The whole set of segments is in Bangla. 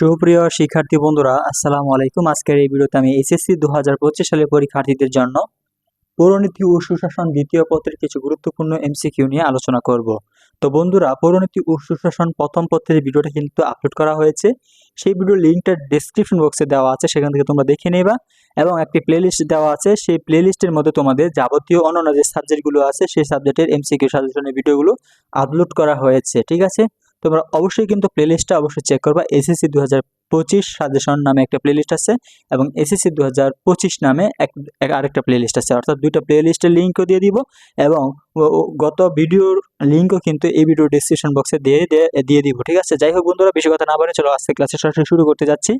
সুপ্রিয় শিক্ষার্থী বন্ধুরা, আসসালামু আলাইকুম। আজকের এই ভিডিওতে আমি এসএসসি দু হাজার পঁচিশ সালের পরীক্ষার্থীদের জন্য পৌরনীতি ও সুশাসন দ্বিতীয় পত্রের কিছু গুরুত্বপূর্ণ এমসিকিউ নিয়ে আলোচনা করব। তো বন্ধুরা পৌরনীতি ও সুশাসন প্রথম পত্রের ভিডিওটা কিন্তু আপলোড করা হয়েছে। সেই ভিডিওর লিঙ্কটা ডেসক্রিপশন বক্সে দেওয়া আছে, সেখান থেকে তোমরা দেখে নেবা। এবং একটি প্লেলিস্ট দেওয়া আছে, সেই প্লেলিস্টের মধ্যে তোমাদের যাবতীয় অন্যান্য যে সাবজেক্টগুলো আছে, সেই সাবজেক্টের এমসিকিউ সাজেশনের ভিডিওগুলো আপলোড করা হয়েছে, ঠিক আছে? তোমরা অবশ্যই কিন্তু প্লেলিস্টটা অবশ্যই চেক করবা। এসএসসি দু পঁচিশ সাজেশন নামে একটা প্লেলিস্ট আছে এবং এসএসসি দু হাজার পঁচিশ নামে এক আরেকটা প্লেলিস্ট আছে। অর্থাৎ দুইটা প্লেলিস্টের লিঙ্কও দিয়ে দিব এবং গত ভিডিওর লিঙ্কও কিন্তু এই ভিডিও ডিসক্রিপশন বক্সে দিয়ে- দিয়ে দিব, ঠিক আছে? যাই হোক বন্ধুরা, বেশি কথা না বলে চলো, আজকে ক্লাসে সরাসরি শুরু করতে যাচ্ছি।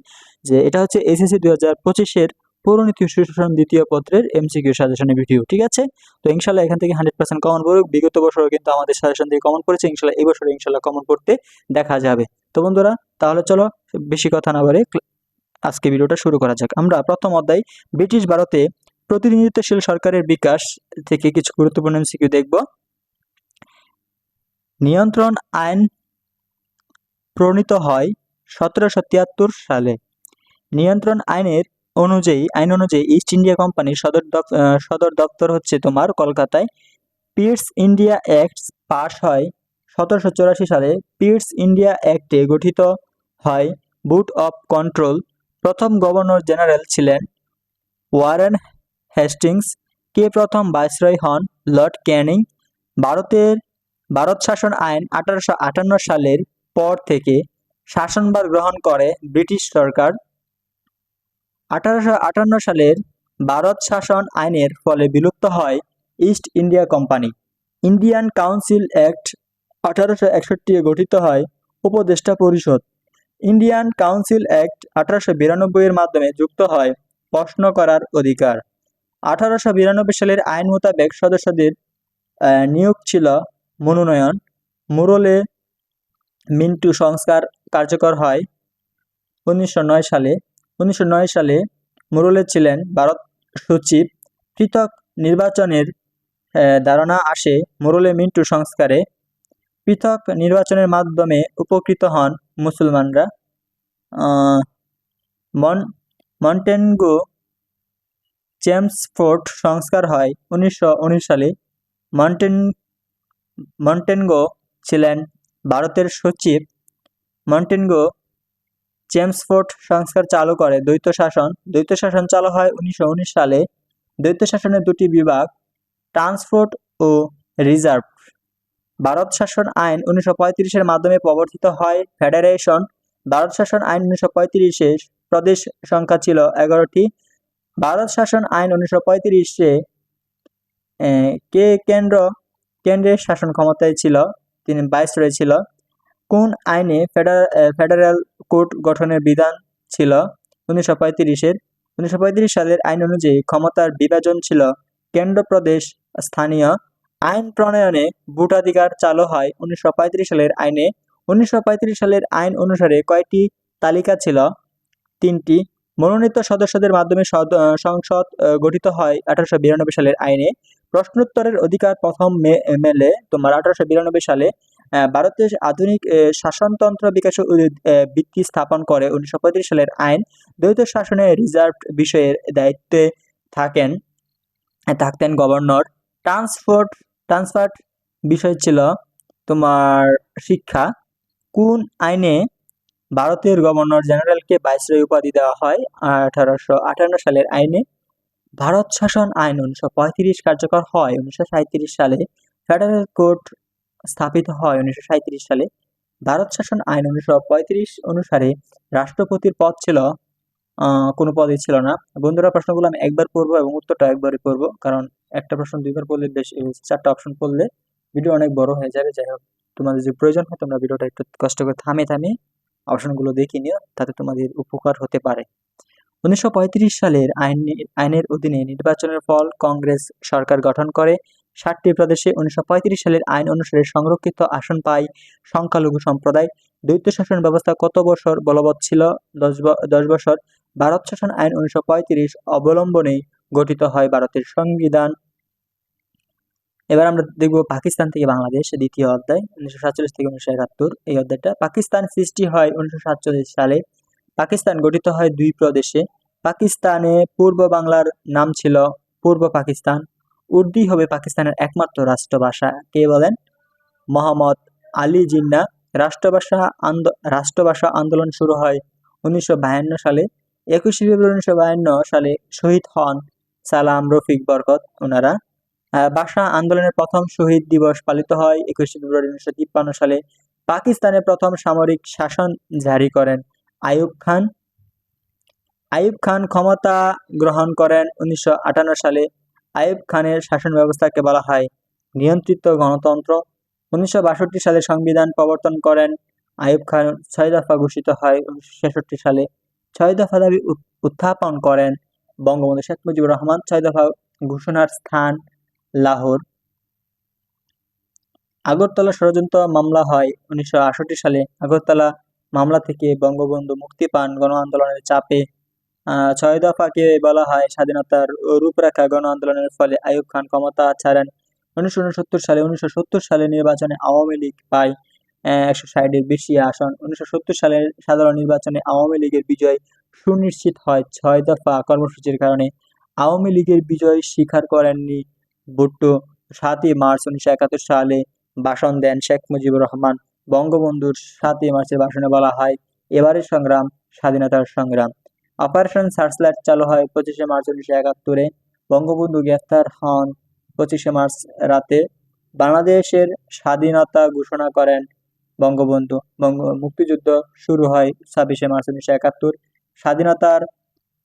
যে এটা হচ্ছে এসএসসি দু হাজার পঁচিশের পৌরনীতি সুশাসন দ্বিতীয় পত্রের এমসিকিউ সাজেশনের ভিডিও ঠিক আছে? তো ইনশাল্লাহ এখান থেকে হান্ড্রেড পার্সেন্ট কমন পড়ুক বিগত বছরও কিন্তু আমাদের সাজেশন দিয়ে কমন পড়েছে ইনশাল্লাহ এই বছর ইনশাল্লাহ কমন পড়তে দেখা যাবে। তো বন্ধুরা, তাহলে চলো বেশি কথা না বলে আজকে ভিডিওটা শুরু করা যাক। আমরা প্রথম অধ্যায়, ব্রিটিশ ভারতে প্রতিনিধিত্বশীল সরকারের বিকাশ থেকে কিছু গুরুত্বপূর্ণ এমসিকিউ দেখব। নিয়ন্ত্রণ আইন প্রণীত হয় সতেরোশো তিয়াত্তর সালে। নিয়ন্ত্রণ আইনের অনুযায়ী, আইন অনুযায়ী ইস্ট ইন্ডিয়া কোম্পানির সদর সদর দপ্তর হচ্ছে তোমার কলকাতায়। পিটস ইন্ডিয়া অ্যাক্ট পাশ হয় সতেরোশো চৌরাশি সালে। পিটস ইন্ডিয়া অ্যাক্টে গঠিত হয় বুট অফ কন্ট্রোল প্রথম গভর্নর জেনারেল ছিলেন ওয়ারেন হেস্টিংস কে প্রথম ভাইসরয় হন? লর্ড ক্যানিং ভারতের, ভারত শাসন আইন আঠারোশো আটান্ন সালের পর থেকে শাসনভার গ্রহণ করে ব্রিটিশ সরকার। আঠারোশো আটান্ন সালের ভারত শাসন আইনের ফলে বিলুপ্ত হয় East India company. Indian council act আঠারোশো একষট্টি গঠিত হয় উপদেষ্টা পরিষদ। ইন্ডিয়ান কাউন্সিল অ্যাক্ট আঠারোশো বিরানব্বই এর মাধ্যমে যুক্ত হয় প্রশ্ন করার অধিকার। আঠারোশো বিরানব্বই সালের আইন মোতাবেক সদস্যদের নিয়োগ ছিল মনোনয়ন। মুরলে মিন্টু সংস্কার কার্যকর হয় উনিশশো নয় সালে। উনিশশো নয় সালে মুরলে ছিলেন ভারত সচিব। পৃথক নির্বাচনের ধারণা আসে মুরলে মিন্টু সংস্কারে। পৃথক নির্বাচনের মাধ্যমে উপকৃত হন মুসলমানরা। মন, মন্টেনগো চেমসফোর্ড সংস্কার হয় উনিশশো উনিশ সালে। মন্টেন, মন্টেনগো ছিলেন ভারতের সচিব। মন্টেনগো চেমসফোর্ড সংস্কার চালু করে। দ্বৈত শাসন দ্বৈত শাসন চালু হয় উনিশশো উনিশ সালে। দ্বৈত শাসনের দুটি বিভাগ ট্রান্সপোর্ট ও রিজার্ভ। ভারত শাসন আইন উনিশশো পঁয়ত্রিশের মাধ্যমে প্রবর্তিত হয়। ফেডারেশন, ভারত শাসন আইন উনিশশো পঁয়ত্রিশে প্রদেশ সংখ্যা ছিল এগারোটি। ভারত শাসন আইন উনিশশো পঁয়ত্রিশে কে কেন্দ্র, কেন্দ্রের শাসন ক্ষমতায় ছিল, তিনি বাইশ রয়েছিল কোন আইনে ফেডার ফেডারেল কোর্ট গঠনের বিধান ছিল? উনিশশো পঁয়ত্রিশের। উনিশশো পঁয়ত্রিশ সালের আইন অনুযায়ী ক্ষমতার বিভাজন ছিল কেন্দ্র প্রদেশ স্থানীয়। আইন প্রণয়নে ভোটাধিকার চালু হয় উনিশশো পঁয়ত্রিশ সালের আইনে। উনিশশো পঁয়ত্রিশ সালের আইন অনুসারে কয়টি তালিকা ছিল? তিনটি। মনোনীত সদস্যদের মাধ্যমে সংসদ গঠিত হয় আঠারোশো বিরানব্বই সালের আইনে। প্রশ্নোত্তরের অধিকার প্রথম মেলে তোমার আঠারোশো বিরানব্বই সালে ভারতের আধুনিক শাসনতন্ত্র বিকাশের ভিত্তি স্থাপন করে উনিশশো পঁয়ত্রিশ সালের আইন দ্বৈত শাসনে রিজার্ভ বিষয়ের দায়িত্বে থাকেন, থাকতেন গভর্নর। ট্রান্সপোর্ট ট্রান্সফার্ট বিষয় ছিল তোমার শিক্ষা। কোন আইনে ভারতের গভর্নর জেনারেলকে ভাইসরয় উপাধি দেওয়া হয়? আঠারোশো আটান্ন সালের আইনে ভারত শাসন আইন উনিশশো পঁয়ত্রিশ কার্যকর হয়। উনিশশো সাঁইত্রিশ সালে ফেডারেল কোর্ট স্থাপিত হয় উনিশশো সাঁইত্রিশ সালে। ভারত শাসন আইন উনিশশো পঁয়ত্রিশ অনুসারে রাষ্ট্রপতির পদ ছিল কোনো পদই ছিল না। বন্ধুরা, প্রশ্নগুলো আমি একবার পড়ব এবং উত্তরটা একবারই পড়ব, কারণ একটা প্রশ্ন দুইবার পড়লে বেশি চারটা অপশন পড়লে ভিডিও অনেক বড় হয়ে যাবে। যাই হোক, তোমাদের যে প্রয়োজন হয় তোমরা ভিডিওটা একটু কষ্ট করে থামে থামে অপশনগুলো দেখে নিও, তাতে তোমাদের উপকার হতে পারে। উনিশশো পঁয়ত্রিশ সালের আইন আইনের অধীনে নির্বাচনের ফল কংগ্রেস সরকার গঠন করে। ষাটটি প্রদেশে উনিশশো পঁয়ত্রিশ সালের আইন অনুসারে সংরক্ষিত আসন পায় সংখ্যালঘু সম্প্রদায়। দ্বৈত শাসন ব্যবস্থা কত বছর বলবৎ ছিল? দশ বছর। ভারত শাসন আইন উনিশশো পঁয়ত্রিশ অবলম্বনে গঠিত হয় ভারতের সংবিধান। এবার আমরা দেখব পাকিস্তান থেকে বাংলাদেশ, দ্বিতীয় অধ্যায়, উনিশশো সাতচল্লিশ থেকে উনিশশো একাত্তর। এই অধ্যায়টা পাকিস্তান সৃষ্টি হয় উনিশশো সাতচল্লিশ সালে। পাকিস্তান গঠিত হয় দুই প্রদেশে। পাকিস্তানে পূর্ব বাংলার নাম ছিল পূর্ব পাকিস্তান। উর্দুই হবে পাকিস্তানের একমাত্র রাষ্ট্রভাষা। কে বলেন? মোহাম্মদ আলী জিন্না। রাষ্ট্রভাষা আন্দ রাষ্ট্রভাষা আন্দোলন শুরু হয় উনিশশো সালে। একুশে ফেব্রুয়ারি উনিশশো সালে শহীদ হন সালাম রফিক বরকত ওনারা ভাষা আন্দোলনের প্রথম শহীদ দিবস পালিত হয় একুশে ফেব্রুয়ারি উনিশশো তিপ্পান্ন সালে। পাকিস্তানের প্রথম সামরিক শাসন জারি করেন আইয়ুব খান। আইয়ুব খান ক্ষমতা গ্রহণ করেন উনিশশো আটান্ন সালে। আইয়ুব খানের শাসন ব্যবস্থাকে বলা হয় নিয়ন্ত্রিত গণতন্ত্র। উনিশশো বাষট্টি সালে সংবিধান প্রবর্তন করেন। আইয়ুব খান ছয় দফা ঘোষিত হয় উনিশশো ছেষট্টি সালে। ছয় দফা দাবি উত- উত্থাপন করেন বঙ্গবন্ধু শেখ মুজিবুর রহমান, ছয় দফা ঘোষণার স্থান লাহোর। আগরতলা ষড়যন্ত্র মামলা হয় উনিশশো আটষট্টি সালে। আগরতলা মামলা থেকে বঙ্গবন্ধু মুক্তি পান গণ আন্দোলনের চাপে। ছয় দফাকে বলা হয় স্বাধীনতার রূপরেখা গণ আন্দোলনের ফলে আইয়ুব খান ক্ষমতা ছাড়েন। উনিশশো উনসত্তর সালে উনিশশো সত্তর সালে নির্বাচনে আওয়ামী লীগ পায়। একশো ষাটের বেশি আসন। উনিশশো সালের সাধারণ নির্বাচনে আওয়ামী লীগের বিজয় সুনিশ্চিত হয় ছয় দফা কর্মসূচির কারণে। আওয়ামী লীগের বিজয় স্বীকার করেননি ভুট্টো। সাতই মার্চ উনিশশো একাত্তর সালে ভাষণ দেন শেখ মুজিবুর রহমান। বঙ্গবন্ধুর সাতই মার্চের ভাষণে বলা হয়, এবারের সংগ্রাম স্বাধীনতার সংগ্রাম। অপারেশন সার্চলাইট চালু হয় পঁচিশে মার্চ উনিশশো একাত্তরে। বঙ্গবন্ধু গ্রেফতার হন পঁচিশে মার্চ রাতে। বাংলাদেশের স্বাধীনতা ঘোষণা করেন বঙ্গবন্ধু। বঙ্গ, মুক্তিযুদ্ধ শুরু হয় ছাব্বিশে মার্চ উনিশশো একাত্তর। স্বাধীনতার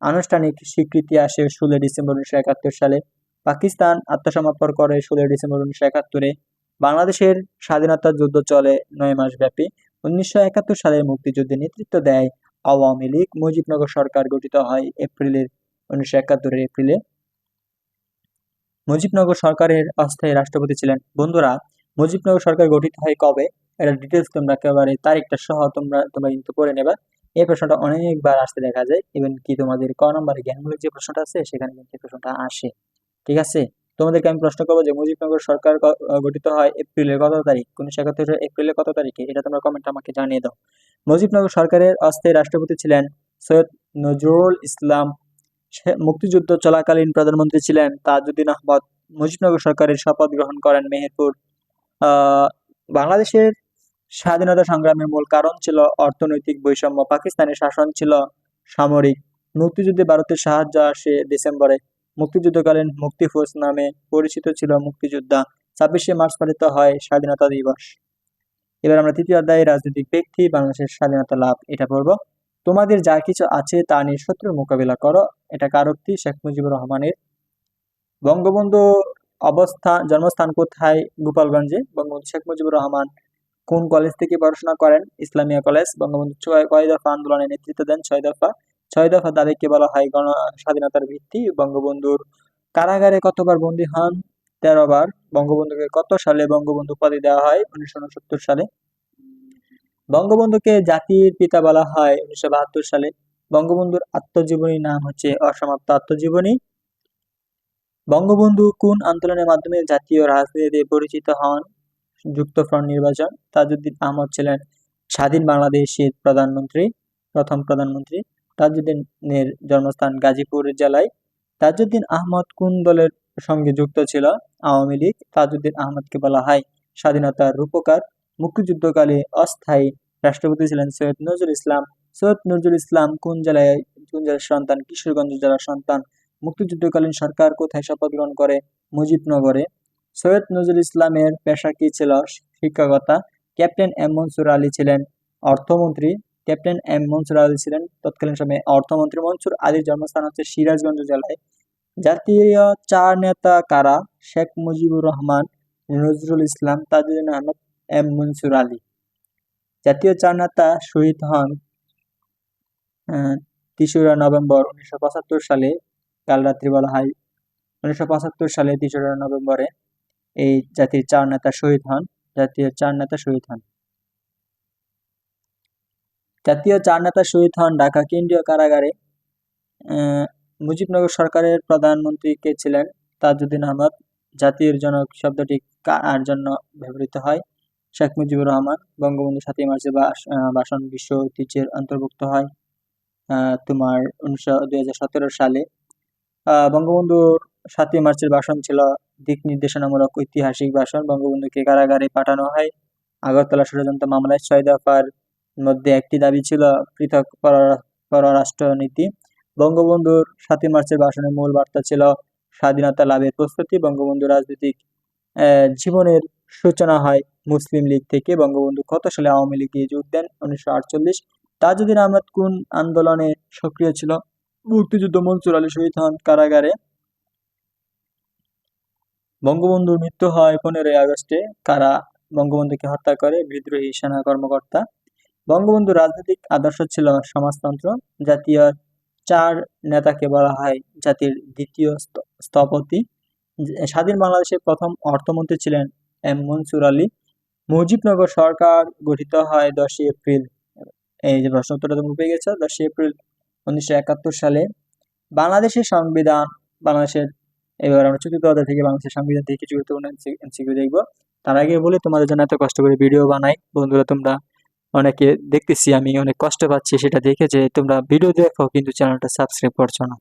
আনুষ্ঠানিক স্বীকৃতি আসে ষোলোই ডিসেম্বর উনিশশো একাত্তর সালে। পাকিস্তান আত্মসমর্পণ করে ষোলোই ডিসেম্বর উনিশশো একাত্তরে। বাংলাদেশের স্বাধীনতা যুদ্ধ চলে নয় মাস ব্যাপী উনিশশো একাত্তর সালে মুক্তিযুদ্ধে নেতৃত্ব দেয় আওয়ামী লীগ মুজিবনগর সরকার গঠিত হয় এপ্রিলের উনিশশো একাত্তরের এপ্রিলে। মুজিবনগর সরকারের অস্থায়ী রাষ্ট্রপতি ছিলেন। বন্ধুরা মুজিবনগর সরকার গঠিত হয় কবে? এটা ডিটেলস তোমরা একেবারে তারিখটা সহ তোমরা তোমরা কিন্তু পড়ে নেবা। এই প্রশ্নটা অনেকবার আসতে দেখা যায়। ইভেন কি তোমাদের ক নম্বরে জ্ঞানমূলক যে প্রশ্নটা আছে, সেখানে কিন্তু এই প্রশ্নটা আসে। ঠিক আছে? তোমাদেরকে আমি প্রশ্ন করব যে মুজিবনগর সরকার গঠিত হয় এপ্রিলের কত তারিখ? উনিশশো একাত্তর এপ্রিলের কত তারিখে? এটা তোমরা কমেন্ট আমাকে জানিয়ে দাও। মুজিবনগর সরকারের অস্থায়ী রাষ্ট্রপতি ছিলেন সৈয়দ নজরুল ইসলাম। মুক্তিযুদ্ধ চলাকালীন প্রধানমন্ত্রী ছিলেন তাজউদ্দিন আহমদ। মুজিবনগর সরকারের শপথ গ্রহণ করেন মেহেরপুর। বাংলাদেশের স্বাধীনতা সংগ্রামের মূল কারণ ছিল অর্থনৈতিক বৈষম্য। পাকিস্তানের শাসন ছিল সামরিক। মুক্তিযুদ্ধে ভারতের সাহায্য আসে ডিসেম্বরে। মুক্তিযুদ্ধকালীন মুক্তি ফৌজ নামে পরিচিত ছিল মুক্তিযোদ্ধা। ছাব্বিশে মার্চ পালিত হয় স্বাধীনতা দিবস। এবার আমরা তৃতীয় অধ্যায়ে রাজনৈতিক ব্যক্তি, বাংলাদেশের স্বাধীনতা লাভ, এটা পড়ব। তোমাদের যা কিছু আছে তা নিয়ে শত্রুর মোকাবিলা করো, এটা কারোক্তি শেখ মুজিবুর রহমানের। বঙ্গবন্ধু অবস্থান জন্মস্থান কোথায়? গোপালগঞ্জে। বঙ্গবন্ধু শেখ মুজিবুর রহমান কোন কলেজ থেকে পড়াশোনা করেন? ইসলামিয়া কলেজ বঙ্গবন্ধু ছয় কয় দফা আন্দোলনে নেতৃত্ব দেন, ছয় দফা। ছয় দফা দাবিকে বলা হয় গণ স্বাধীনতার ভিত্তি। বঙ্গবন্ধুর কারাগারে কতবার বন্দী হন? তেরো বার বঙ্গবন্ধুকে কত সালে বঙ্গবন্ধু উপাধি দেওয়া হয়? উনিশশো উনসত্তর সালে। বঙ্গবন্ধুকে জাতির পিতা বলা হয় উনিশশো বাহাত্তর সালে। বঙ্গবন্ধুর আত্মজীবনী নাম হচ্ছে অসমাপ্ত আত্মজীবনী। বঙ্গবন্ধু কোন আন্দোলনের মাধ্যমে জাতীয় রাজনীতিতে পরিচিত হন? যুক্তফ্রন্ট নির্বাচন। তাজউদ্দিন আহমদ ছিলেন স্বাধীন বাংলাদেশের প্রধানমন্ত্রী, প্রথম প্রধানমন্ত্রী। তাজউদ্দিনের জন্মস্থান গাজীপুর জেলায়। তাজউদ্দিন আহমদ কোন দলের সঙ্গে যুক্ত ছিল আওয়ামী লীগ, তাজউদ্দিন আহমদকে বলা হয়। স্বাধীনতার রূপকার, মুক্তিযুদ্ধকালে অস্থায়ী রাষ্ট্রপতি ছিলেন সৈয়দ নজরুল ইসলাম। সৈয়দ নজরুল ইসলাম কোন জেলায়, কোন জেলার সন্তান? কিশোরগঞ্জ জেলার সন্তান। মুক্তিযুদ্ধকালীন সরকার কোথায় শপথ গ্রহণ করে? মুজিবনগরে। সৈয়দ নজরুল ইসলামের পেশা কি ছিল? শিক্ষকতা। ক্যাপ্টেন এম মনসুর আলী ছিলেন অর্থমন্ত্রী। ক্যাপ্টেন এম মনসুর আলী ছিলেন তৎকালীন সময়ে অর্থমন্ত্রী। মনসুর আলীর জন্মস্থান হচ্ছে সিরাজগঞ্জ জেলায়। জাতীয় চার নেতা কারা? শেখ মুজিবুর রহমান, নজরুল ইসলাম, তাজউদ্দিন আহমদ, এম মনসুর আলী। জাতীয় চার নেতা শহীদ হন তেসরা নভেম্বর উনিশশো পঁচাত্তর সালে, কাল রাত্রি বলা হয় উনিশশো পঁচাত্তর সালে তেসরা নভেম্বরে এই জাতির চার নেতা শহীদ হন, জাতীয় চার নেতা শহীদ হন। জাতীয় চার নেতা শহীদ হন ঢাকা কেন্দ্রীয় কারাগারে মুজিবনগর সরকারের প্রধানমন্ত্রী কে ছিলেন? তাজউদ্দিন আহমদ। জাতির জনক শব্দটি কার জন্য ব্যবহৃত হয়? শেখ মুজিবুর রহমান। বঙ্গবন্ধু সাতই মার্চে ভাষণ বিশ্ব ঐতিহ্যের অন্তর্ভুক্ত হয় তোমার উনিশশো, দুই সালে। বঙ্গবন্ধুর সাতই মার্চের ভাষণ ছিল দিক নির্দেশনামূলক ঐতিহাসিক ভাষণ। বঙ্গবন্ধুকে কারাগারে পাঠানো হয়। আগরতলা ষড়যন্ত্র মামলায় ছয় দফার মধ্যে একটি দাবি ছিল পৃথক পররা- পররাষ্ট্রনীতি। বঙ্গবন্ধুর সাতই মার্চের ভাষণের মূল বার্তা ছিল স্বাধীনতা লাভের প্রস্তুতি। বঙ্গবন্ধু রাজনৈতিক জীবনের সূচনা হয় মুসলিম লীগ থেকে। বঙ্গবন্ধু কত সালে আওয়ামী লীগে যোগ দেন? উনিশশো আটচল্লিশ। তাজউদ্দিন আহমদ কোন আন্দোলনে সক্রিয় ছিল? মুক্তিযুদ্ধ মনসুর আলী শহীদ হন কারাগারে। বঙ্গবন্ধুর মৃত্যু হয় পনেরোই আগস্টে। কারা বঙ্গবন্ধুকে হত্যা করে? বিদ্রোহী সেনা কর্মকর্তা। বঙ্গবন্ধুর রাজনৈতিক আদর্শ ছিল সমাজতন্ত্র। জাতীয় চার নেতাকে বলা হয় জাতির দ্বিতীয় স্থ- স্থপতি। স্বাধীন বাংলাদেশের প্রথম অর্থমন্ত্রী ছিলেন এম মনসুর আলী। মুজিবনগর সরকার গঠিত হয় দশই এপ্রিল। এই যে প্রশ্ন উত্তরটা তুমি পেয়ে গেছো, দশই এপ্রিল উনিশশো একাত্তর সালে বাংলাদেশের সংবিধান, বাংলাদেশের, এবার আমরা চতুর্থ অধ্যায় থেকে বাংলাদেশের সংবিধান থেকে কিছু গুরুত্বপূর্ণ দেখব। তার আগে বলে, তোমাদের জন্য এত কষ্ট করে ভিডিও বানাই। বন্ধুরা, তোমরা অনেকে দেখতেছি, আমি অনেক কষ্ট পাচ্ছি সেটা দেখে যে তোমরা ভিডিও দেখো কিন্তু চ্যানেলটা সাবস্ক্রাইব করছ না।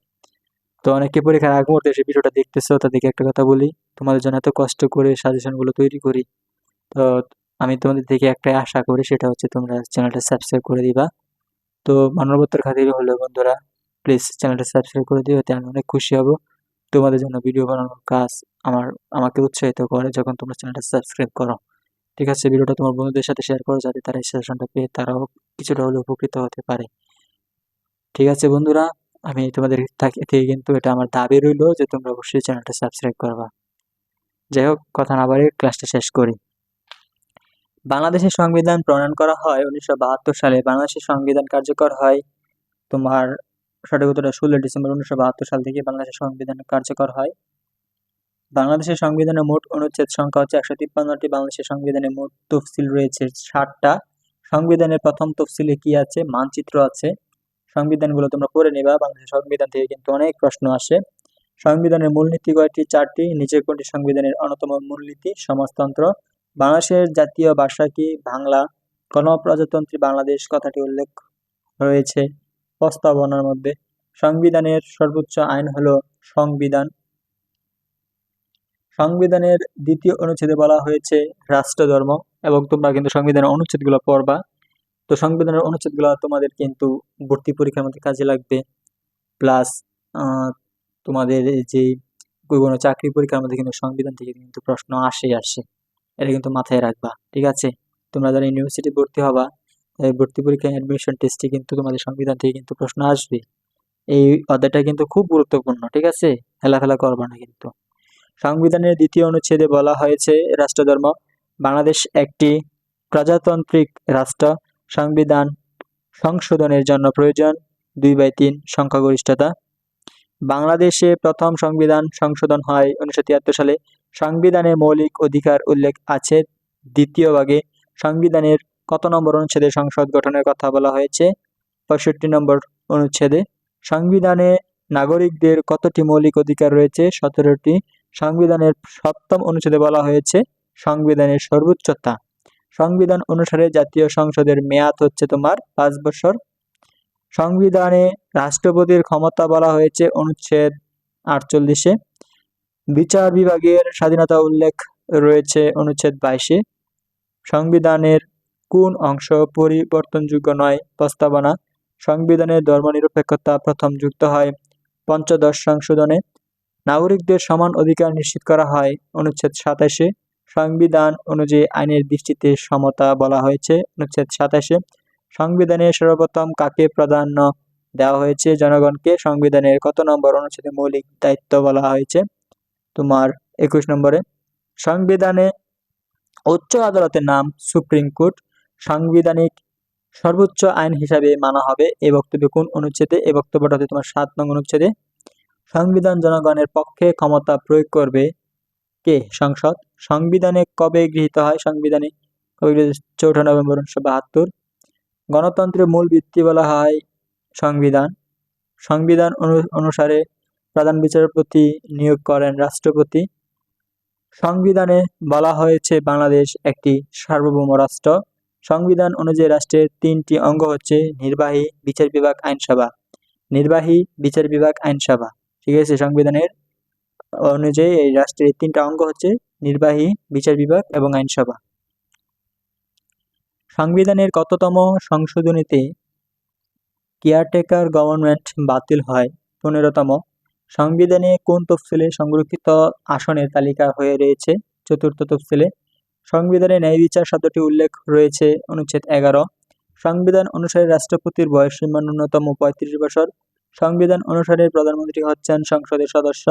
তো অনেকে পরীক্ষার আগ মুহূর্তে এসে ভিডিওটা দেখতেছো, তাদেরকে একটা কথা বলি, তোমাদের জন্য এত কষ্ট করে সাজেশনগুলো তৈরি করি। তো আমি তোমাদের থেকে একটাই আশা করি, সেটা হচ্ছে তোমরা চ্যানেলটা সাবস্ক্রাইব করে দিবা। তো মানবতার খাতিরে হলো বন্ধুরা প্লিজ চ্যানেলটা সাবস্ক্রাইব করে দিও আমি অনেক খুশি হব। তোমাদের জন্য ভিডিও বানানোর কাজ আমার, আমাকে উৎসাহিত করে যখন তোমরা চ্যানেলটা সাবস্ক্রাইব করো। ঠিক আছে, ভিডিওটা তোমার বন্ধুদের সাথে শেয়ার করো যাতে তারা এই সেশনটা পেয়ে তারাও কিছুটা হলেও উপকৃত হতে পারে। ঠিক আছে বন্ধুরা, আমি তোমাদের থেকে কিন্তু এটা আমার দাবি রইল যে তোমরা অবশ্যই চ্যানেলটা সাবস্ক্রাইব করবা। যাই হোক, কথা না বাড়িয়ে ক্লাসটা শেষ করি। বাংলাদেশের সংবিধান প্রণয়ন করা হয় উনিশশো বাহাত্তর সালে। বাংলাদেশের সংবিধান কার্যকর হয় তোমার সঠিক উত্তরটা ষোলো ডিসেম্বর উনিশশো বাহাত্তর সাল থেকে বাংলাদেশের সংবিধান কার্যকর হয়। বাংলাদেশের সংবিধানে মোট অনুচ্ছেদ সংখ্যা হচ্ছে একশো তিপ্পান্নটি, বাংলাদেশের সংবিধানে মোট তফসিল রয়েছে ষাটটা। সংবিধানের প্রথম তফসিলে কি আছে? মানচিত্র আছে। সংবিধানগুলো তোমরা পড়ে নেবা, বাংলাদেশের সংবিধান থেকে কিন্তু অনেক প্রশ্ন আসে। সংবিধানের মূলনীতি কয়টি? চারটি। নিচের কোনটি সংবিধানের অন্যতম মূলনীতি? সমাজতন্ত্র। বাংলাদেশের জাতীয় ভাষা কি? বাংলা। গণপ্রজাতন্ত্রী বাংলাদেশ কথাটি উল্লেখ রয়েছে প্রস্তাবনার মধ্যে। সংবিধানের সর্বোচ্চ আইন হলো সংবিধান। সংবিধানের দ্বিতীয় অনুচ্ছেদে বলা হয়েছে রাষ্ট্রধর্ম এবং তোমরা কিন্তু সংবিধানের অনুচ্ছেদগুলো পড়বা। তো সংবিধানের অনুচ্ছেদগুলো তোমাদের কিন্তু ভর্তি পরীক্ষার মধ্যে কাজে লাগবে। প্লাস তোমাদের যে কোনো চাকরি পরীক্ষার মধ্যে কিন্তু সংবিধান থেকে কিন্তু প্রশ্ন আসে আসে। এটা কিন্তু মাথায় রাখবা, ঠিক আছে? তোমরা যারা ইউনিভার্সিটি ভর্তি হবা ভর্তি পরীক্ষায় অ্যাডমিশন টেস্টে কিন্তু তোমাদের সংবিধান থেকে কিন্তু প্রশ্ন আসবে। এই অধ্যায়টা কিন্তু খুব গুরুত্বপূর্ণ, ঠিক আছে? হেলাফেলা করবা না কিন্তু। সংবিধানের দ্বিতীয় অনুচ্ছেদে বলা হয়েছে, রাষ্ট্রধর্ম বাংলাদেশ একটি প্রজাতান্ত্রিক রাষ্ট্র, সংবিধান সংশোধনের জন্য প্রয়োজন দুই বাই তিন সংখ্যাগরিষ্ঠতা। বাংলাদেশে প্রথম সংবিধান সংশোধন হয় উনিশশো তিয়াত্তর সালে। সংবিধানে মৌলিক অধিকার উল্লেখ আছে। দ্বিতীয় ভাগে সংবিধানের কত নম্বর অনুচ্ছেদে সংসদ গঠনের কথা বলা হয়েছে? পঁয়ষট্টি নম্বর অনুচ্ছেদে। সংবিধানে নাগরিকদের কতটি মৌলিক অধিকার রয়েছে? সতেরোটি। সংবিধানের সপ্তম অনুচ্ছেদে বলা হয়েছে, সংবিধানের সর্বোচ্চতা। সংবিধান অনুসারে জাতীয় সংসদের মেয়াদ হচ্ছে তোমার পাঁচ বছর। সংবিধানে রাষ্ট্রপতির ক্ষমতা বলা হয়েছে অনুচ্ছেদ আটচল্লিশে। বিচার বিভাগের স্বাধীনতা উল্লেখ রয়েছে অনুচ্ছেদ বাইশে। সংবিধানের কোন অংশ পরিবর্তনযোগ্য নয় প্রস্তাবনা। সংবিধানের ধর্মনিরপেক্ষতা প্রথম যুক্ত হয় পঞ্চদশ সংশোধনে। নাগরিকদের সমান অধিকার নিশ্চিত করা হয়। অনুচ্ছেদ সাতাশে সংবিধান অনুযায়ী আইনের দৃষ্টিতে সমতা বলা হয়েছে। অনুচ্ছেদ সাতাশে সংবিধানে সর্বপ্রথম কাকে প্রাধান্য দেওয়া হয়েছে? জনগণকে সংবিধানের কত নম্বর অনুচ্ছেদে মৌলিক দায়িত্ব বলা হয়েছে? তোমার একুশ নম্বরে সংবিধানে উচ্চ আদালতের নাম সুপ্রিম কোর্ট সাংবিধানিক সর্বোচ্চ আইন হিসাবে মানা হবে। এই বক্তব্য কোন অনুচ্ছেদে? এই বক্তব্যটা হচ্ছে তোমার সাত নং অনুচ্ছেদে। সংবিধান জনগণের পক্ষে ক্ষমতা প্রয়োগ করবে কে? সংসদ। সংবিধানে কবে গৃহীত হয়? সংবিধানে চৌঠা নভেম্বর উনিশশো বাহাত্তর। গণতন্ত্রের মূল ভিত্তি বলা হয় সংবিধান। সংবিধান অনু- অনুসারে প্রধান বিচারপতি নিয়োগ করেন রাষ্ট্রপতি। সংবিধানে বলা হয়েছে বাংলাদেশ একটি সার্বভৌম রাষ্ট্র। সংবিধান অনুযায়ী রাষ্ট্রের তিনটি অঙ্গ হচ্ছে নির্বাহী বিচার বিভাগ, আইনসভা। নির্বাহী বিচার বিভাগ, আইনসভা। ঠিক আছে, সংবিধানের অনুযায়ী এই রাষ্ট্রের তিনটা অঙ্গ হচ্ছে নির্বাহী, বিচার বিভাগ এবং আইনসভা। সংবিধানের কততম সংশোধনীতে কেয়ারটেকার গভর্নমেন্ট বাতিল হয়? পনেরোতম। সংবিধানে কোন তফসিলে সংরক্ষিত আসনের তালিকা হয়ে রয়েছে? চতুর্থ তফসিলে। সংবিধানে ন্যায় বিচার শব্দটি উল্লেখ রয়েছে, অনুচ্ছেদ এগারো। সংবিধান অনুসারে রাষ্ট্রপতির বয়স সীমা ন্যূনতম পঁয়ত্রিশ বছর। সংবিধান অনুসারে প্রধানমন্ত্রী হচ্ছেন সংসদের সদস্য।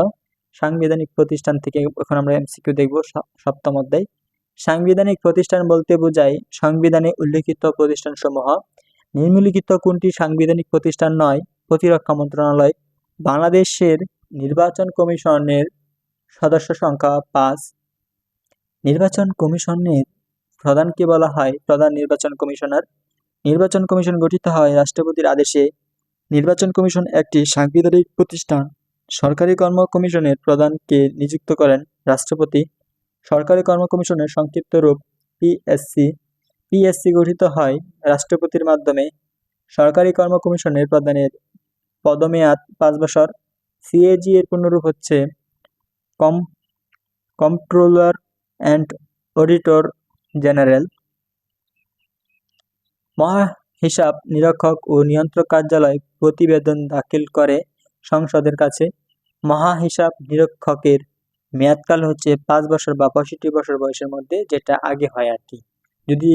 সাংবিধানিক প্রতিষ্ঠান থেকে এখন আমরা এমসিকিউ দেখব সপ্তম অধ্যায়। সাংবিধানিক প্রতিষ্ঠান বলতে বোঝায় সংবিধানে উল্লেখিত প্রতিষ্ঠানসমূহ। নিম্নলিখিত কোনটি সাংবিধানিক প্রতিষ্ঠান নয়, প্রতিরক্ষা মন্ত্রণালয়। বাংলাদেশের নির্বাচন কমিশনের সদস্য সংখ্যা পাঁচ। নির্বাচন কমিশনের প্রধানকে বলা হয় প্রধান নির্বাচন কমিশনার। নির্বাচন কমিশন গঠিত হয় রাষ্ট্রপতির আদেশে নির্বাচন কমিশন একটি সাংবিধানিক প্রতিষ্ঠান। সরকারি কর্ম কমিশনের প্রধানকে নিযুক্ত করেন রাষ্ট্রপতি। সরকারি কর্ম কমিশনের সংক্ষিপ্ত রূপ পিএসসি পিএসসি গঠিত হয় রাষ্ট্রপতির মাধ্যমে। সরকারি কর্ম কমিশনের প্রধানের পদমেয়াদ পাঁচ বছর। সিএজি এর পূর্ণরূপ হচ্ছে comptroller and auditor general. মহা হিসাব নিরীক্ষক ও নিয়ন্ত্রক কার্যালয় প্রতিবেদন দাখিল করে সংসদের কাছে। মহা হিসাব নিরীক্ষকের মেয়াদকাল হচ্ছে পাঁচ বছর বা পঁয়ষট্টি বছর বয়সের মধ্যে, যেটা আগে হয় আর কি যদি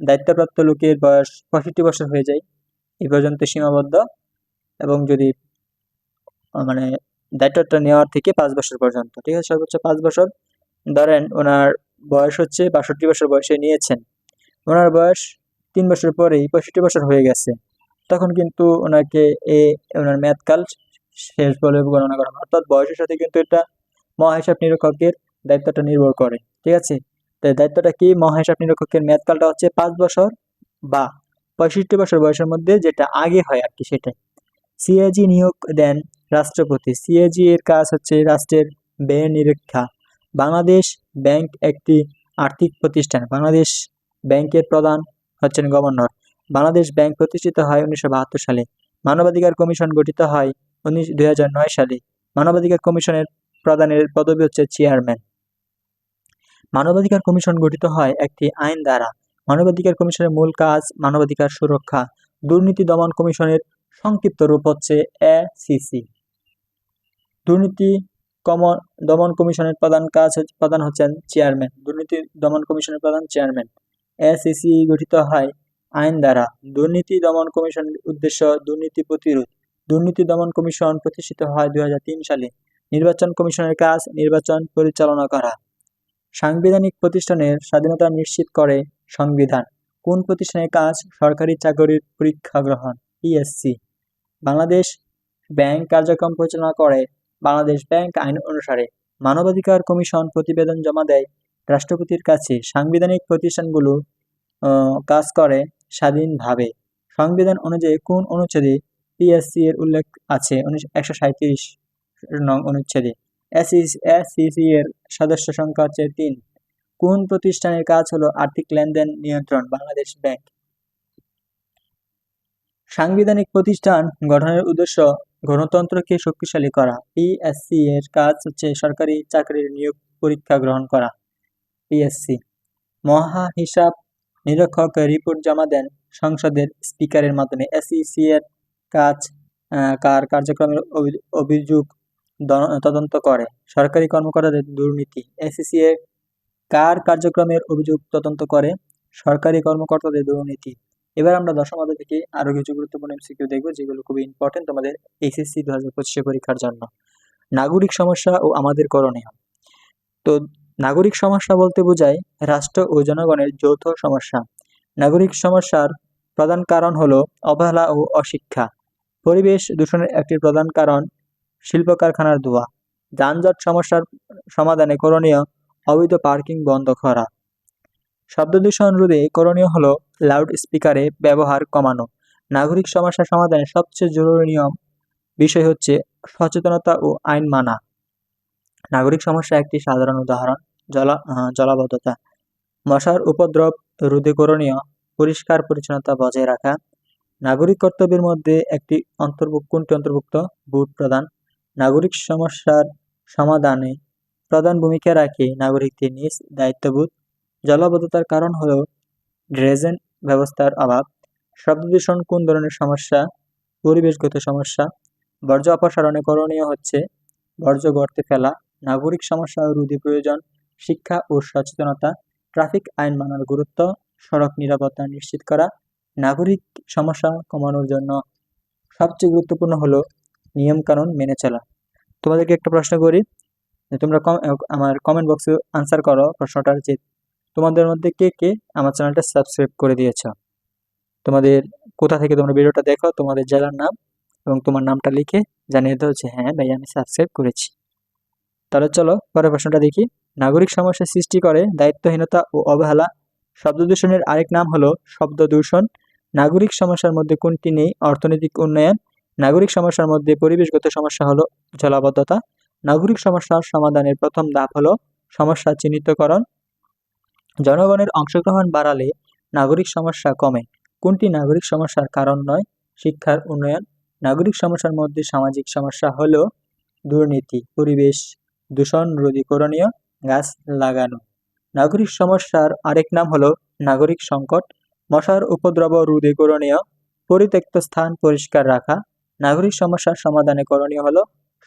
দায়িত্বপ্রাপ্ত লোকের বয়স পঁয়ষট্টি বছর হয়ে যায় এই পর্যন্ত সীমাবদ্ধ। এবং যদি মানে দায়িত্বটা নেওয়ার থেকে পাঁচ বছর পর্যন্ত, ঠিক আছে? সর্বোচ্চ পাঁচ বছর। ধরেন ওনার বয়স হচ্ছে বাষট্টি বছর বয়সে নিয়েছেন। ওনার বয়স তিন বছর পরেই পঁয়ষট্টি বছর হয়ে গেছে। তখন কিন্তু ওনাকে এ, ওনার মেয়াদকাল শেষ বলে গণনা করা অর্থাৎ বয়সের সাথে কিন্তু এটা মহাহিসাব নিরীক্ষকের দায়িত্বটা নির্ভর করে, ঠিক আছে? তো দায়িত্বটা কি? মহাহিসাব নিরীক্ষকের মেয়াদকালটা হচ্ছে পাঁচ বছর বা পঁয়ষট্টি বছর বয়সের মধ্যে যেটা আগে হয় আর কি সেটাই সিএজি নিয়োগ দেন রাষ্ট্রপতি। সিএজি এর কাজ হচ্ছে রাষ্ট্রের ব্যয় নিরীক্ষা। বাংলাদেশ ব্যাংক একটি আর্থিক প্রতিষ্ঠান। বাংলাদেশ ব্যাংকের প্রধান হচ্ছেন গভর্নর। বাংলাদেশ ব্যাংক প্রতিষ্ঠিত হয় উনিশশো বাহাত্তর সালে। মানবাধিকার কমিশন গঠিত হয় উনিশ সালে। মানবাধিকার কমিশনের প্রধানের পদবি হচ্ছে চেয়ারম্যান। মানবাধিকার কমিশন গঠিত হয় একটি আইন দ্বারা। মানবাধিকার কমিশনের মূল কাজ মানবাধিকার সুরক্ষা। দুর্নীতি দমন কমিশনের সংক্ষিপ্ত রূপ হচ্ছে এসিসি দুর্নীতি দমন কমিশনের প্রধান কাজ প্রধান হচ্ছেন চেয়ারম্যান। দুর্নীতি দমন কমিশনের প্রধান চেয়ারম্যান। এসিসি গঠিত হয়। আইন দ্বারা দুর্নীতি দমন কমিশনের উদ্দেশ্য দুর্নীতি প্রতিরোধ। দুর্নীতি দমন কমিশন প্রতিষ্ঠিত হয় দুই হাজার তিন সালে। নির্বাচন কমিশনের কাজ নির্বাচন পরিচালনা করা। সাংবিধানিক প্রতিষ্ঠানের স্বাধীনতা নিশ্চিত করে সংবিধান। কোন প্রতিষ্ঠানের কাজ? সরকারি চাকরির পরীক্ষা গ্রহণ ইএসসি বাংলাদেশ ব্যাংক কার্যক্রম পরিচালনা করে বাংলাদেশ ব্যাংক আইন অনুসারে। মানবাধিকার কমিশন প্রতিবেদন জমা দেয় রাষ্ট্রপতির কাছে সাংবিধানিক প্রতিষ্ঠানগুলো কাজ করে স্বাধীনভাবে। সংবিধান অনুযায়ী কোন অনুচ্ছেদে পিএসসি এর উল্লেখ আছে? একশো সাঁত্রিশ নং অনুচ্ছেদে। এসিসি এর সদস্য সংখ্যা হচ্ছে তিন। কোন প্রতিষ্ঠানের কাজ হলো আর্থিক লেনদেন নিয়ন্ত্রণ? বাংলাদেশ ব্যাংক। সাংবিধানিক প্রতিষ্ঠান গঠনের উদ্দেশ্য গণতন্ত্রকে শক্তিশালী করা। পিএসসি এর কাজ হচ্ছে সরকারি চাকরির নিয়োগ পরীক্ষা গ্রহণ করা। পিএসসি মহা হিসাব নিরীক্ষক রিপোর্ট জমা দেন সংসদের স্পিকারের মাধ্যমে। এসইসি এর কাজ কার কার্যক্রমের অভিযোগ তদন্ত করে। সরকারি কর্মকর্তাদের দুর্নীতি। এসিসি এর কার কার্যক্রমের অভিযোগ তদন্ত করে। সরকারি কর্মকর্তাদের দুর্নীতি। এবার আমরা দশম অধ্যায় থেকে আরও কিছু গুরুত্বপূর্ণ এমসিকিউ দেখব, যেগুলো খুবই ইম্পর্টেন্ট তোমাদের এসএসসি দু হাজার পঁচিশে পরীক্ষার জন্য। নাগরিক সমস্যা ও আমাদের করণীয়। তো নাগরিক সমস্যা বলতে বোঝায় রাষ্ট্র ও জনগণের যৌথ সমস্যা। নাগরিক সমস্যার প্রধান কারণ হলো অবহেলা ও অশিক্ষা। পরিবেশ দূষণের একটি প্রধান কারণ শিল্প কারখানার ধোঁয়া। যানজট সমস্যার সমাধানে করণীয় অবৈধ পার্কিং বন্ধ করা। শব্দ দূষণ রোধে করণীয় হলো লাউড স্পিকারে ব্যবহার কমানো। নাগরিক সমস্যা সমাধানে সবচেয়ে জরুরি নিয়ম বিষয় হচ্ছে সচেতনতা ও আইন মানা। নাগরিক সমস্যা একটি সাধারণ উদাহরণ, জলা জলাবদ্ধতা। মশার উপদ্রব রোধে করণীয় পরিষ্কার পরিচ্ছন্নতা বজায় রাখা। নাগরিক কর্তব্যের মধ্যে একটি অন্তর্ভুক্ত, কোনটি অন্তর্ভুক্ত? ভোট প্রদান। নাগরিক সমস্যার সমাধানে প্রধান ভূমিকা রাখে নাগরিকদের নিজ দায়িত্ববোধ। জলাবদ্ধতার কারণ হল ড্রেজেন ব্যবস্থার অভাব। শব্দ দূষণ কোন ধরনের সমস্যা? পরিবেশগত সমস্যা। বর্জ্য অপসারণে করণীয় হচ্ছে বর্জ্য গর্তে ফেলা। নাগরিক সমস্যা রোধে প্রয়োজন, শিক্ষা ও সচেতনতা, ট্রাফিক আইন মানার গুরুত্ব, সড়ক নিরাপত্তা নিশ্চিত করা, নাগরিক সমস্যা কমানোর জন্য সবচেয়ে গুরুত্বপূর্ণ হলো নিয়মকানুন মেনে চলা। তোমাদেরকে একটা প্রশ্ন করি তোমরা আমার কমেন্ট বক্সে আনসার করো প্রশ্নটার যে তোমাদের মধ্যে কে কে আমার চ্যানেলটা সাবস্ক্রাইব করে দিয়েছ? তোমাদের কোথা থেকে তোমরা ভিডিওটা দেখো, তোমাদের জেলার নাম এবং তোমার নামটা লিখে জানিয়ে দাও যে হ্যাঁ ভাই আমি সাবস্ক্রাইব করেছি। তাহলে চলো পরের প্রশ্নটা দেখি। নাগরিক সমস্যা সৃষ্টি করে দায়িত্বহীনতা ও অবহেলা। শব্দ দূষণের আরেক নাম হলো শব্দ দূষণ। নাগরিক সমস্যার মধ্যে কোনটি নেই? অর্থনৈতিক উন্নয়ন। নাগরিক সমস্যার মধ্যে পরিবেশগত সমস্যা হলো জলাবদ্ধতা। নাগরিক সমস্যার সমাধানের প্রথম ধাপ হলো সমস্যা চিহ্নিতকরণ। জনগণের অংশগ্রহণ বাড়ালে নাগরিক সমস্যা কমে। কোনটি নাগরিক সমস্যার কারণ নয়? শিক্ষার উন্নয়ন। নাগরিক সমস্যার মধ্যে সামাজিক সমস্যা হলো দুর্নীতি, পরিবেশ দূষণ রোধী করণীয় গাছ লাগানো। নাগরিক সমস্যার আরেক নাম হলো নাগরিক সংকট। মশার উপদ্রব রোধে করণীয়, পরিত্যক্ত স্থান পরিষ্কার রাখা। নাগরিক সমস্যার সমাধানে করণীয় হলো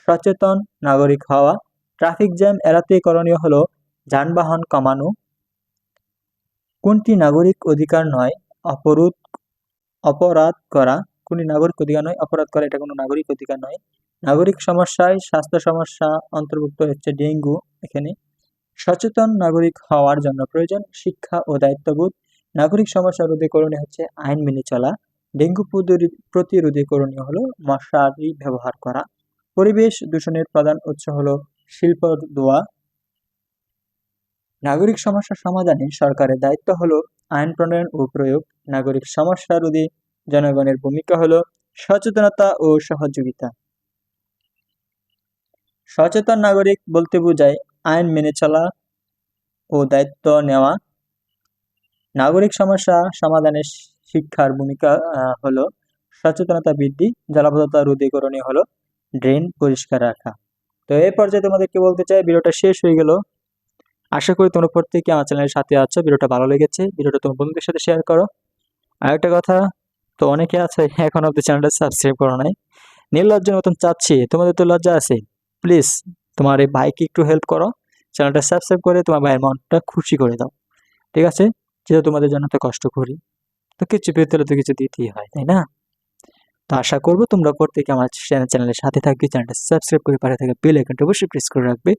সচেতন নাগরিক হওয়া। ট্রাফিক জ্যাম এড়াতে করণীয় হলো যানবাহন কমানো। কোনটি নাগরিক অধিকার নয়, অপরোধ, অপরাধ করা? কোনটি নাগরিক অধিকার নয়, অপরাধ করা, এটা কোনো নাগরিক অধিকার নয়। নাগরিক সমস্যায় স্বাস্থ্য সমস্যা অন্তর্ভুক্ত হচ্ছে ডেঙ্গু এখানে। সচেতন নাগরিক হওয়ার জন্য প্রয়োজন শিক্ষা ও দায়িত্ববোধ। নাগরিক সমস্যা রোধে হচ্ছে আইন মেনে চলা। ডেঙ্গু প্রতিরোধে করণীয় হলো মশারি ব্যবহার করা। পরিবেশ দূষণের প্রধান উৎস হলো শিল্প দোয়া নাগরিক সমস্যা সমাধানে সরকারের দায়িত্ব হলো আইন প্রণয়ন ও প্রয়োগ। নাগরিক সমস্যা রোধে জনগণের ভূমিকা হলো সচেতনতা ও সহযোগিতা। সচেতন নাগরিক বলতে বোঝায় আইন মেনে চলা ও দায়িত্ব নেওয়া। নাগরিক সমস্যা সমাধানের শিক্ষার ভূমিকা হলো সচেতনতা বৃদ্ধি, জলাবদ্ধতা রোধে করণীয় হলো ড্রেন পরিষ্কার রাখা। তো এই পর্যায়ে তোমাদেরকে বলতে চাই, ভিডিওটা শেষ হয়ে গেল। আশা করি তোমরা প্রত্যেকে আমার চ্যানেলের সাথে আছো, ভিডিওটা ভালো লেগেছে। ভিডিওটা তোমার বন্ধুদের সাথে শেয়ার করো। আর একটা কথা, তো অনেকে আছে, এখন অব্দি চ্যানেলটা সাবস্ক্রাইব করো নাই। নির্লজ্জের মতন চাচ্ছি, তোমাদের তো লজ্জা আছে। প্লিজ তোমার এই ভাইকে একটু হেল্প করো। চ্যানেলটা সাবস্ক্রাইব করে তোমার ভাইয়ের মনটা খুশি করে দাও। ঠিক আছে? যেহেতু তোমাদের জন্য তো কষ্ট করি। তো কিছু পেতে হলে তো কিছু দিতেই হয়, তাই না? তো আশা করব তোমরা প্রত্যেকে আমার চ্যানেলের সাথে থাকবে। চ্যানেলটা সাবস্ক্রাইব করে পারে থাকে বেল আইকনটা অবশ্যই প্রেস করে রাখবে।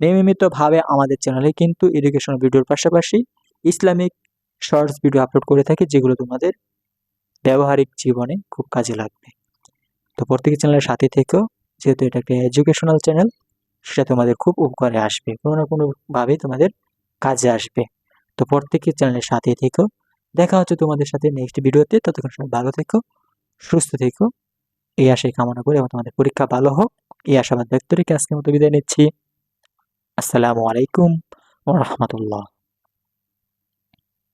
নিয়মিতভাবে আমাদের চ্যানেলে কিন্তু এডুকেশনাল ভিডিওর পাশাপাশি ইসলামিক শর্টস ভিডিও আপলোড করে থাকি, যেগুলো তোমাদের ব্যবহারিক জীবনে খুব কাজে লাগবে। তো প্রত্যেকের চ্যানেলের সাথে থেকেও যেহেতু এটা একটা এডুকেশনাল চ্যানেল সেটা তোমাদের খুব উপকারে আসবে। কোনো না কোনোভাবে তোমাদের কাজে আসবে। তো প্রত্যেকের চ্যানেলের সাথে থেকো। দেখা হচ্ছে তোমাদের সাথে নেক্সট ভিডিওতে ততক্ষণ সবাই ভালো থেকো, সুস্থ থেকো। এই আশাই কামনা করে এবং তোমাদের পরীক্ষা ভালো হোক। এই আশাবাদ ব্যক্ত রেখে আজকের মতো বিদায় নিচ্ছি। আসসালামু আলাইকুম রহমতুল্লাহ।